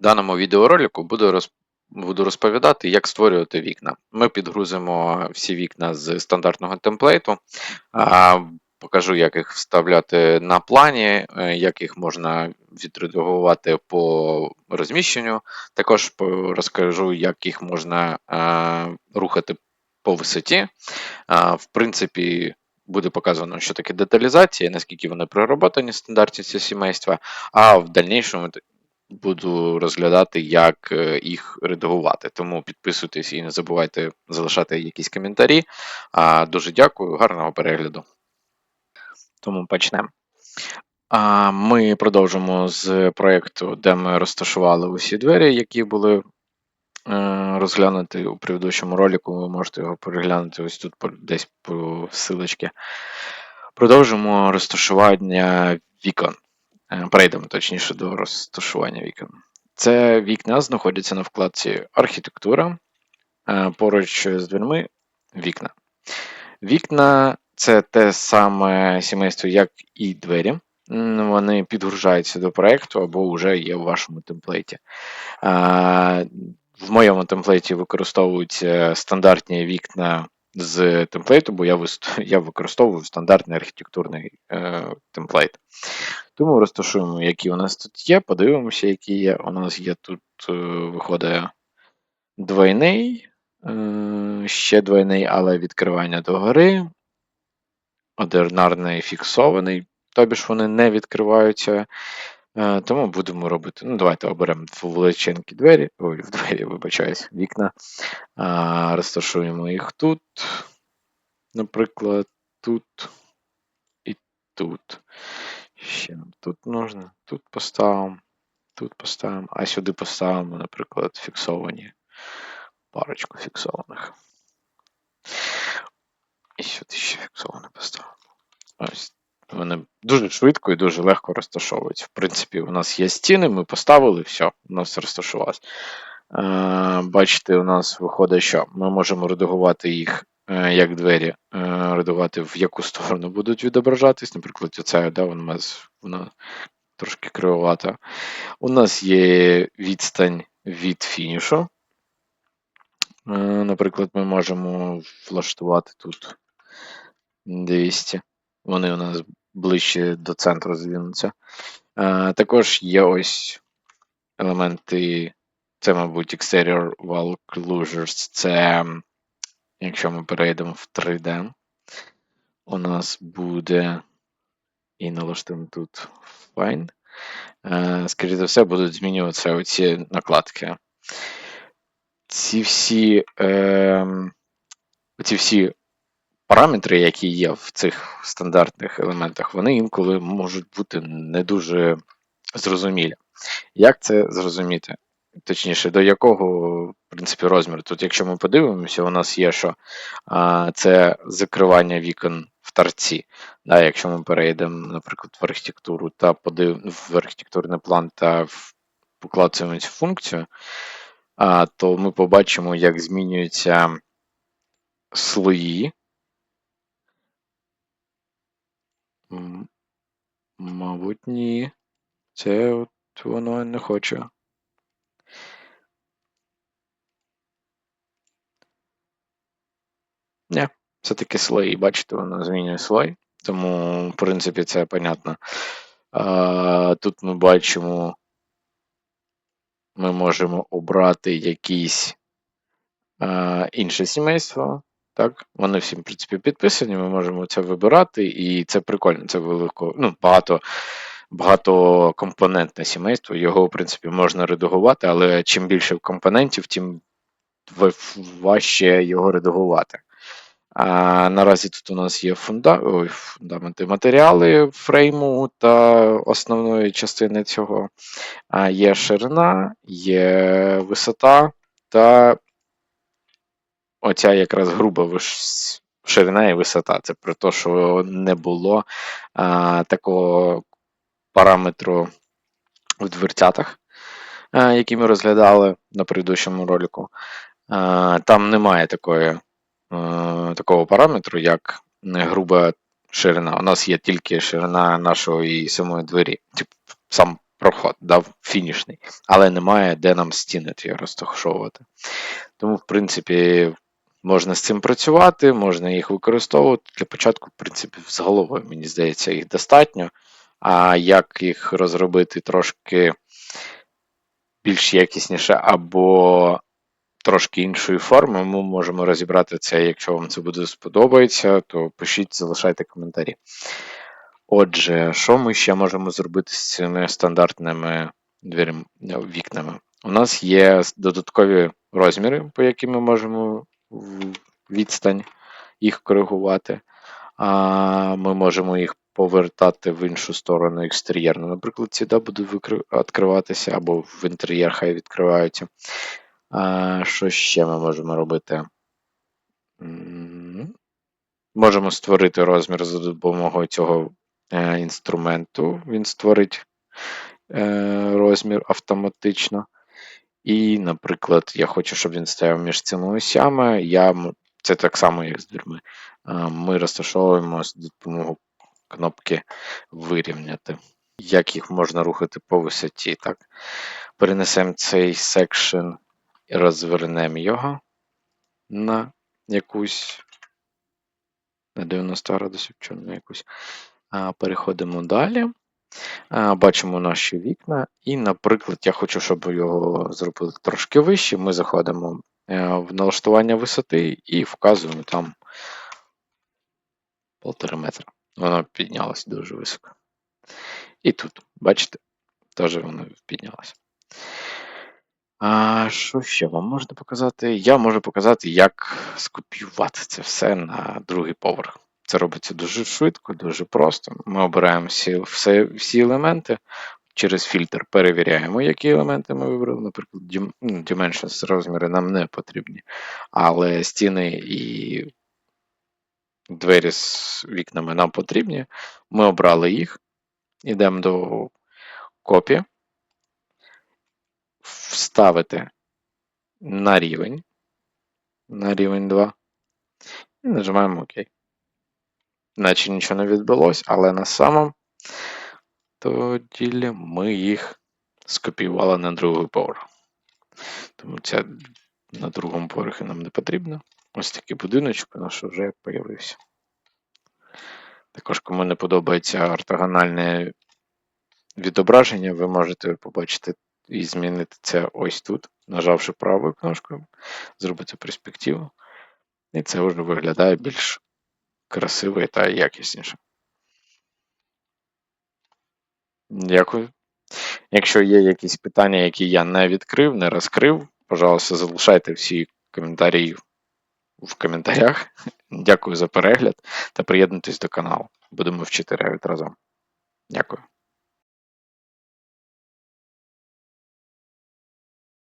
В даному відеоролику буду роз... буду розповідати, як створювати вікна. Ми підгрузимо всі вікна з стандартного темплейту, покажу, як їх вставляти на плані, е, як їх можна відредагувати по розміщенню. Також розкажу, як їх можна рухати по висоті. В принципі, буде показано, що таке деталізація, наскільки вони проработані стандартні ці сімейства, а в дальнішому буду розглядати, як е, їх редагувати. Тому підписуйтесь і не забувайте залишати якісь коментарі. А, Дуже дякую, гарного перегляду. Тому почнемо. Ми продовжимо з проєкту, де ми розташували усі двері, які були е, розглянуті у предыдущому ролику. Ви можете його переглянути ось тут десь по силочці. Продовжимо розташування вікон. Е, Перейдемо точніше до розташування вікон. Це вікна знаходяться на вкладці Архітектура. е, Поруч з дверми вікна. Вікна це те саме сімейство, як і двері. Вони підгружаються до проєкту або вже є у вашому темплейті. В моєму темплейті використовуються стандартні вікна з темплейту, бо я, я використовую стандартний архітектурний е, темплейт. Тому розташуємо, які у нас тут є, подивимося, які є. У нас є тут, е, виходить, двойний, е, ще двойний, але відкривання догори, одинарний фіксований, тобі ж вони не відкриваються. Е, Тому будемо робити. Ну, давайте оберемо величенькі двері. Ой, в двері, вибачаюсь, вікна. Розташуємо їх тут. Наприклад, тут і тут. Ще нам тут можна. Тут поставимо, тут поставимо, а сюди поставимо, наприклад, фіксовані. Парочку фіксованих. І сюди ще фіксоване поставимо. Ось. Вони дуже швидко і дуже легко розташовуються. В принципі, у нас є стіни, ми поставили, все, у нас розташувалось. Е, бачите, у нас виходить, що ми можемо редагувати їх е, як двері, е, редагувати в яку сторону будуть відображатись. Наприклад, оця, да, вона, вона трошки кривовата. У нас є відстань від фінішу. Наприклад, ми можемо влаштувати тут 200. Вони у нас ближче до центру здвинуться. Також є ось елементи, це, мабуть, Exterior Wall Closures. Це, якщо ми перейдемо в 3D, у нас буде і налаштуємо тут Fine. Скоріше за все, будуть змінюватися оці накладки. Ці всі, е, ці всі параметри, які є в цих стандартних елементах, вони інколи можуть бути не дуже зрозумілі. Як це зрозуміти? Точніше, до якого, в принципі, розміру? Тут, якщо ми подивимося, у нас є, що а, це закривання вікон в торці. Да, якщо ми перейдемо, наприклад, в архітектуру та подив... в архітектурний план та в... поклацаємо цю функцію, а, то ми побачимо, як змінюються слої. Мабуть, ні. Це от воно не хоче. Ні, це таки слої. Бачите, воно змінює слой. Тому, в принципі, це понятно. А, тут ми бачимо, ми можемо обрати якісь а, інше сімейство. Так, вони всі, в принципі, підписані, ми можемо це вибирати, і це прикольно, це велико, ну, багато, багатокомпонентне сімейство. Його, в принципі, можна редагувати, але чим більше компонентів, тим важче його редагувати. А, наразі тут у нас є фунда... Ой, фундаменти матеріали фрейму та основної частини цього. А, є ширина, є висота та оця якраз груба ширина і висота. Це про те, що не було а, такого параметру в дверцятах, а, які ми розглядали на предыдущому ролику. А, там немає такої, е, такого параметру, як груба ширина. У нас є тільки ширина нашої самої двері, тип, сам проход, дав фінішний, але немає де нам стіни ті розташовувати. Тому, в принципі, можна з цим працювати, можна їх використовувати. Для початку, в принципі, з головою, мені здається, їх достатньо. А як їх розробити трошки більш якісніше або трошки іншої форми, ми можемо розібрати це. Якщо вам це буде сподобається, то пишіть, залишайте коментарі. Отже, що ми ще можемо зробити з цими стандартними вікнами? У нас є додаткові розміри, по яким ми можемо відстань їх коригувати. А Ми можемо їх повертати в іншу сторону екстер'єрно. Наприклад, ці да, будуть відкриватися, або в інтер'єр хай відкриваються. А, Що ще ми можемо робити? Можемо створити розмір за допомогою цього е, інструменту. Він створить е, розмір автоматично. І, наприклад, я хочу, щоб він стояв між цими осями. Я, Це так само, як з дверми. Ми розташовуємо з допомогою кнопки Вирівняти. Як їх можна рухати по висоті. так? Перенесемо цей секшн розвернемо його на якусь на 90 градусів, чи на якусь. Переходимо далі. Бачимо наші вікна. І, наприклад, я хочу, щоб його зробили трошки вище. Ми заходимо е, в налаштування висоти і вказуємо там 1,5 метра. Воно піднялося дуже високо. І тут, бачите, теж воно піднялося. А Що ще вам можна показати? Я можу показати, як скопіювати це все на другий поверх. Це робиться дуже швидко, дуже просто. Ми обираємо всі всі, всі елементи через фільтр, перевіряємо, які елементи ми вибрали. Наприклад, ну, Dimensions розміри нам не потрібні. Але стіни і двері з вікнами нам потрібні. Ми обрали їх. Йдемо до копі, вставити на рівень, на рівень 2. І нажимаємо ОК. Наче нічого не відбулося, але на самому то ділі ми їх скопіювали на другий поверх. Тому це на другому поверхі нам не потрібно. Ось такий будиночок у нас вже з'явився. Також, кому не подобається ортогональне відображення, ви можете побачити і змінити це ось тут, нажавши правою кнопкою, зробити перспективу. І це вже виглядає більш красиво та якісніше. Дякую. Якщо є якісь питання, які я не відкрив, не розкрив, пожалуйста, залишайте всі коментарі в коментарях. Дякую за перегляд та приєднуйтесь до каналу. Будемо вчити Revit разом. Дякую.